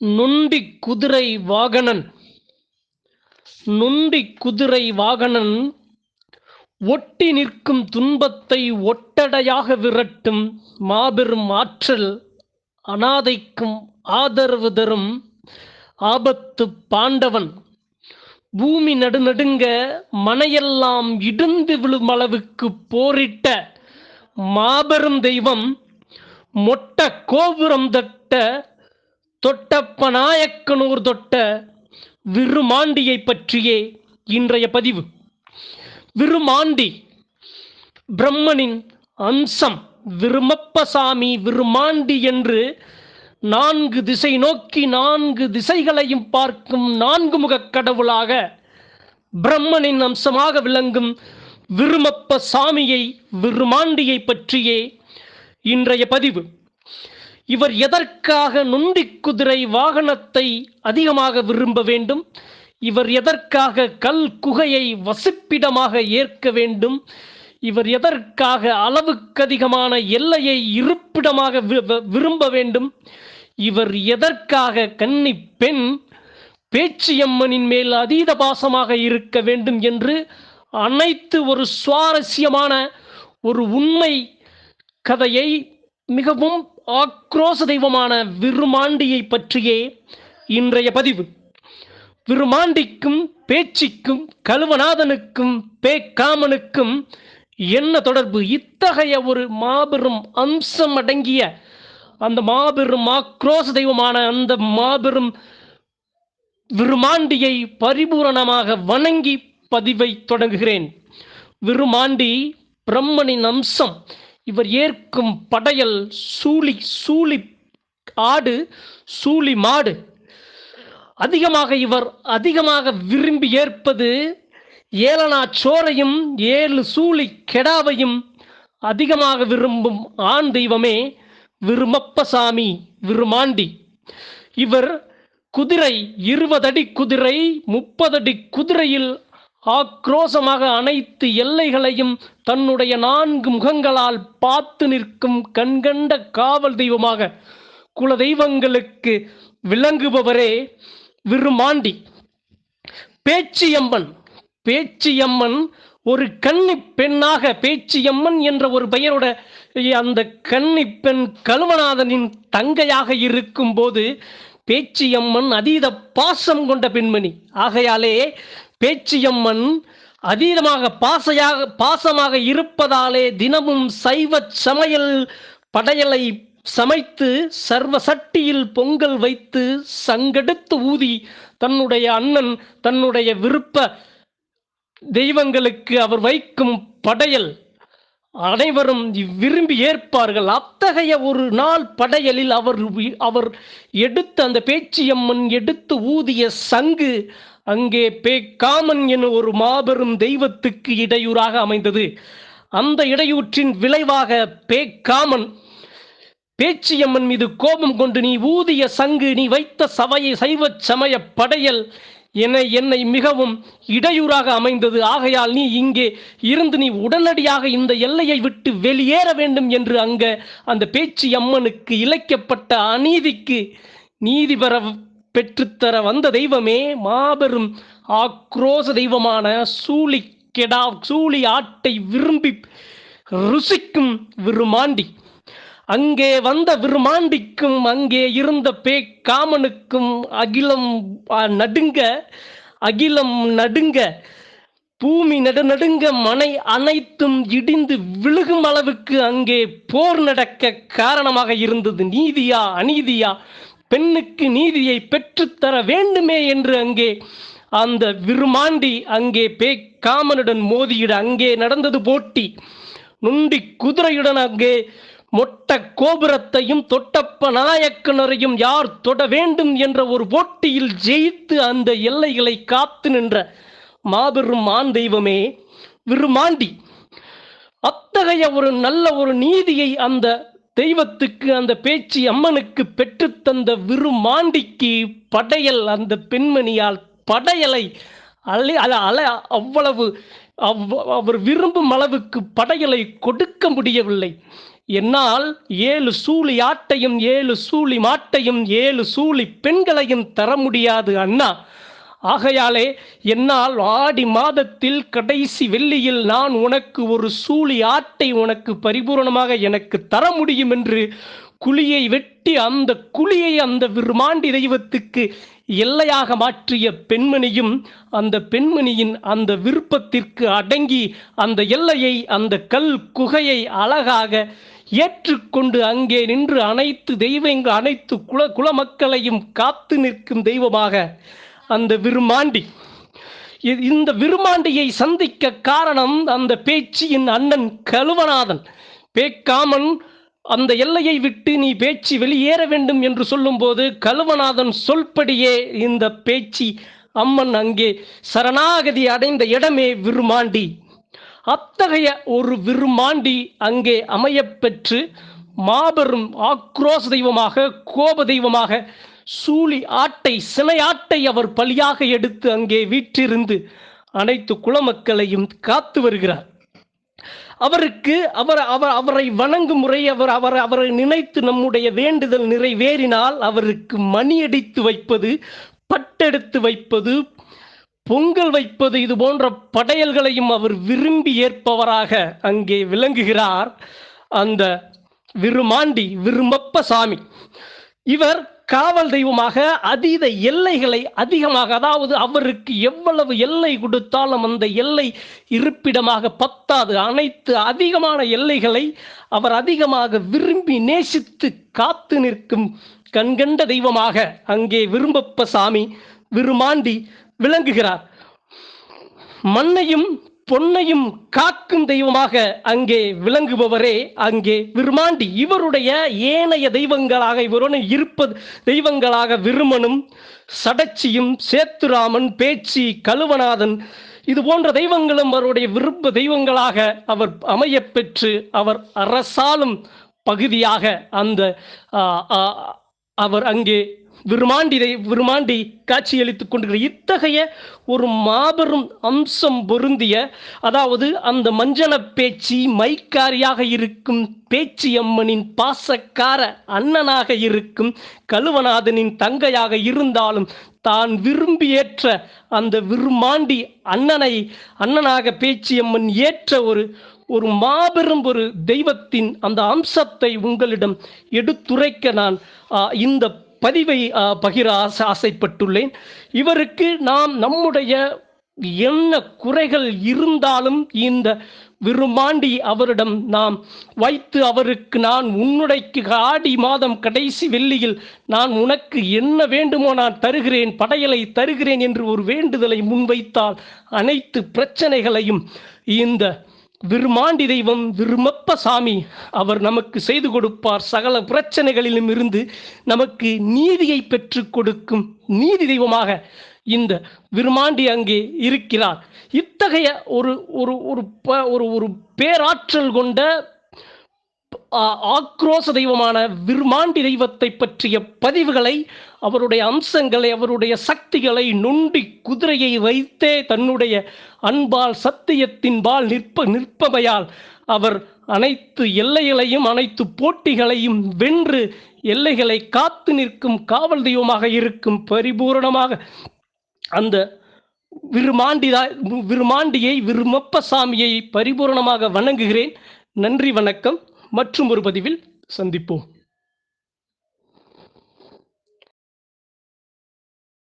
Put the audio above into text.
நொண்டி குதிரை வாகனன். நொண்டி குதிரை வாகனன் ஒட்டி நிற்கும் துன்பத்தை ஒட்டடையாக விரட்டும் மாபெரும் ஆற்றல் அனாதைக்கும் ஆதரவு தரும் ஆபத்து பாண்டவன். பூமி நடுநடுங்க மனையெல்லாம் இடிந்து விழும் அளவுக்கு போரிட்ட மாபெரும் தெய்வம் மொட்ட கோபுரம் தட்ட தொட்டப்ப நாயக்கனூர் தொட்ட விருமாண்டியை பற்றியே இன்றைய பதிவு. விருமாண்டி பிரம்மனின் அம்சம் விருமப்பசாமி விருமாண்டி என்று நான்கு திசை நோக்கி நான்கு திசைகளையும் பார்க்கும் நான்கு முகக் கடவுளாக பிரம்மனின் அம்சமாக விளங்கும் விருமப்ப சாமியை விருமாண்டியை பற்றியே இன்றைய பதிவு. இவர் எதற்காக நொண்டி குதிரை வாகனத்தை அதிகமாக விரும்ப வேண்டும்? இவர் எதற்காக கல் குகையை வசிப்பிடமாக ஏற்க வேண்டும்? இவர் எதற்காக அளவுக்கு அதிகமான எல்லையை இருப்பிடமாக விரும்ப வேண்டும்? இவர் எதற்காக கன்னி பெண் பேச்சியம்மனின் மேல் அதீத பாசமாக இருக்க வேண்டும் என்று அனைத்து ஒரு சுவாரஸ்யமான ஒரு உண்மை கதையை மிகவும் ஆக்ரோச தெய்வமான விருமாண்டியை பற்றியே இன்றைய பதிவு. விருமாண்டிக்கும் பேச்சிக்கும் கழுவநாதனுக்கும் பேக்காமனுக்கும் என்ன தொடர்பு? இத்தகைய ஒரு மாபெரும் அம்சம் அடங்கிய அந்த மாபெரும் ஆக்ரோச தெய்வமான அந்த மாபெரும் விருமாண்டியை பரிபூரணமாக வணங்கி பதிவை தொடங்குகிறேன். விருமாண்டி பிரம்மனின் அம்சம் இவர் ஏற்கும் படையல் சூழி சூழி ஆடு சூழி மாடு. அதிகமாக இவர் அதிகமாக விரும்பி ஏற்பது ஏலனா சோரையும் ஏழு சூழி கெடாவையும் அதிகமாக விரும்பும் ஆண் தெய்வமே விருமப்பசாமி விருமாண்டி. இவர் குதிரை இருபதடி குதிரை முப்பதடி குதிரையில் ஆக்ரோசமாக அனைத்து எல்லைகளையும் தன்னுடைய நான்கு முகங்களால் பார்த்து நிற்கும் கண்கண்ட காவல் தெய்வமாக குல தெய்வங்களுக்கு விளங்குபவரே விருமாண்டி பேச்சியம்மன் பேச்சியம்மன் ஒரு கன்னி பெண்ணாக பேச்சியம்மன் என்ற ஒரு பெயரோட அந்த கன்னி பெண் கழுவநாதனின் தங்கையாக இருக்கும்போது பேச்சியம்மன் அதீத பாசம் கொண்ட பெண்மணி. ஆகையாலே பேச்சியம்மன் அதீதமாக பாசையாக பாசமாக இருப்பதாலே தினமும் சைவ சமையல் படையலை சமைத்து சர்வ சட்டியில் பொங்கல் வைத்து சங்கெடுத்து ஊதி தன்னுடைய அண்ணன் தன்னுடைய விருப்ப தெய்வங்களுக்கு அவர் வைக்கும் படையல். அனைவரும் விரும்பி ஏற்பார்கள். அத்தகைய ஒரு நாள் படையலில் அவர் அவர் எடுத்த அந்த பேச்சியம்மன் எடுத்து ஊதிய சங்கு அங்கே பேக்காமன் என ஒரு மாபெரும் தெய்வத்துக்கு இடையூறாக அமைந்தது. அந்த இடையூற்றின் விளைவாக பேக்காமன் பேச்சியம்மன் மீது கோபம் கொண்டு நீ ஊதிய சங்கு நீ வைத்த சபையை சைவ சமய படையல் என என்னை மிகவும் இடையூறாக அமைந்தது. ஆகையால் நீ இங்கே இருந்து நீ உடனடியாக இந்த எல்லையை விட்டு வெளியேற வேண்டும் என்று அங்க அந்த பேச்சு அம்மனுக்கு இழைக்கப்பட்ட அநீதிக்கு நீதி பெற பெற்றுத்தர வந்த தெய்வமே மாபெரும் ஆக்ரோச தெய்வமான சூழி கெடா சூழி ஆட்டை விரும்பி ருசிக்கும் விருமாண்டி. அங்கே வந்த விருமாண்டிக்கும் அங்கே இருந்த பே காமனுக்கும் அகிலம் நடுங்க அகிலம் நடுங்க பூமி நடுநடுங்க மனை அனைத்தும் இடிந்து விழுகும் அளவுக்கு அங்கே போர் நடக்க காரணமாக இருந்தது. நீதியா அநீதியா பெண்ணுக்கு நீதியை பெற்றுத்தர வேண்டுமே என்று அங்கே அந்த விருமாண்டி அங்கே பே காமனுடன் மோதியிட அங்கே நடந்தது போட்டி. நுண்டி குதிரையுடன் அங்கே மொட்ட கோபுரத்தையும் தொட்டப்ப நாயக்கனரையும் யார் தொட வேண்டும் என்ற ஒரு போட்டியில் ஜெயித்து அந்த எல்லைகளை காத்து நின்ற மாபெரும் ஆண் தெய்வமே விருமாண்டி. அத்தகைய ஒரு நல்ல ஒரு நீதியை அந்த தெய்வத்துக்கு அந்த பேச்சு அம்மனுக்கு பெற்றுத்தந்த விருமாண்டிக்கு படையல் அந்த பெண்மணியால் படையலை அலை அல அல அவ்வளவு அவ்- அவர் விரும்பும் அளவுக்கு படையலை கொடுக்க முடியவில்லை. என்னால் ஏழு சூழி ஆட்டையும் ஏழு சூழி மாட்டையும் ஏழு சூழி பெண்களையும் தர முடியாது அண்ணா. ஆகையாலே என்னால் ஆடி மாதத்தில் கடைசி வெள்ளியில் நான் உனக்கு ஒரு சூழி ஆட்டை உனக்கு பரிபூரணமாக எனக்கு தர முடியும் என்று குழியை வெட்டி அந்த குழியை அந்த விருமாண்டி தெய்வத்துக்கு எல்லையாக மாற்றிய பெண்மணியும் அந்த பெண்மணியின் அந்த விருப்பத்திற்கு அடங்கி அந்த எல்லையை அந்த கல் குகையை அழகாக ஏற்றுக்கொண்டு அங்கே நின்று அனைத்து தெய்வங்கள் அனைத்து குல குலமக்களையும் காத்து நிற்கும் தெய்வமாக அந்த விருமாண்டி இந்த விருமாண்டியை சந்திக்க காரணம் அந்த பேச்சியின் அண்ணன் கழுவநாதன். பேக்காமன் அந்த எல்லையை விட்டு நீ பேச்சு வெளியேற வேண்டும் என்று சொல்லும்போது கழுவநாதன் சொல்படியே இந்த பேச்சு அம்மன் அங்கே சரணாகதி அடைந்த இடமே விருமாண்டி அத்தகைய ஒரு விருமாண்டி அங்கே அமையப்பெற்று மாபெரும் ஆக்ரோஷ தெய்வமாக கோப தெய்வமாக சூழி ஆட்டை சினையாட்டை அவர் பலியாக எடுத்து அங்கே வீற்றிருந்து அனைத்து குலமக்களையும் காத்து வருகிறார். அவருக்கு அவர் அவர் அவரை வணங்கும் முறை அவர் அவர் அவரை நினைத்து நம்முடைய வேண்டுதல் நிறைவேறினால் அவருக்கு மணியடித்து வைப்பது பட்டெடுத்து வைப்பது பொங்கல் வைப்பது இது போன்ற படையல்களையும் அவர் விரும்பி ஏற்பவராக அங்கே விளங்குகிறார் அந்த விருமாண்டி விருமப்ப சாமி. இவர் காவல் தெய்வமாக அதீத எல்லைகளை அதிகமாக அதாவது அவருக்கு எவ்வளவு எல்லை கொடுத்தாலும் அந்த எல்லை இருப்பிடமாக பத்தாது. அனைத்து அதிகமான எல்லைகளை அவர் அதிகமாக விரும்பி நேசித்து காத்து நிற்கும் கண்கண்ட தெய்வமாக அங்கே விரும்பப்ப சாமி விருமாண்டி விளங்குகிறார். மண்ணையும் பொன்னையும் காக்கும் தெய்வமாக அங்கே விளங்குபவரே அங்கே விருமாண்டி இவருடைய ஏனைய தெய்வங்களாக இவருடன் இருப்பது தெய்வங்களாக விருமனும் சடச்சியும் சேத்துராமன் பேச்சி கழுவநாதன் இது போன்ற தெய்வங்களும் அவருடைய விருப்ப தெய்வங்களாக அவர் அமைய பெற்று அவர் அரசாலும் பகுதியாக அந்த அவர் அங்கே விருமாண்டி விருமாண்டி காட்சியளித்துக் கொண்டிருக்கிற இத்தகைய ஒரு மாபெரும் அம்சம் பொருந்திய அதாவது அந்த மஞ்சன பேச்சு மைக்காரியாக இருக்கும் பேச்சியம்மனின் பாசக்கார அண்ணனாக இருக்கும் கழுவநாதனின் தங்கையாக இருந்தாலும் தான் விரும்பி ஏற்ற அந்த விருமாண்டி அண்ணனை அண்ணனாக பேச்சியம்மன் ஏற்ற ஒரு ஒரு மாபெரும் ஒரு தெய்வத்தின் அந்த அம்சத்தை உங்களிடம் எடுத்துரைக்க நான் இந்த பதிவை பகிர ஆசை ஆசைப்பட்டுள்ளேன். இவருக்கு நாம் நம்முடைய என்ன குறைகள் இருந்தாலும் இந்த விருமாண்டி அவரிடம் நாம் வைத்து அவருக்கு நான் உன்னுடைக்கு ஆடி மாதம் கடைசி வெள்ளியில் நான் உனக்கு என்ன வேண்டுமோ நான் தருகிறேன் படையலை தருகிறேன் என்று ஒரு வேண்டுதலை முன்வைத்தால் அனைத்து பிரச்சனைகளையும் இந்த விருமாண்டி தெய்வம் விருமப்ப சாமி அவர் நமக்கு செய்து கொடுப்பார். சகல பிரச்சனைகளிலும் இருந்து நமக்கு நீதியை பெற்று கொடுக்கும் நீதி தெய்வமாக இந்த விருமாண்டி அங்கே இருக்கிறார். இத்தகைய ஒரு ஒரு ஒரு ப- ஒரு ஒரு பேராற்றல் கொண்ட ஆக்ரோஷ தெய்வமான விர்மாண்டி தெய்வத்தை பற்றிய பதிவுகளை அவருடைய அம்சங்களை அவருடைய சக்திகளை நொண்டி குதிரையை வைத்தே தன்னுடைய அன்பால் சத்தியத்தின்பால் நிற்ப நிற்பமையால் அவர் அனைத்து எல்லைகளையும் அனைத்து போட்டிகளையும் வென்று எல்லைகளை காத்து நிற்கும் காவல் தெய்வமாக இருக்கும் பரிபூரணமாக அந்த விருமாண்டிதா விருமாண்டியை விருமப்ப சாமியை பரிபூரணமாக வணங்குகிறேன். நன்றி வணக்கம். மற்றும் ஒரு பதிவில் சந்திப்போம்.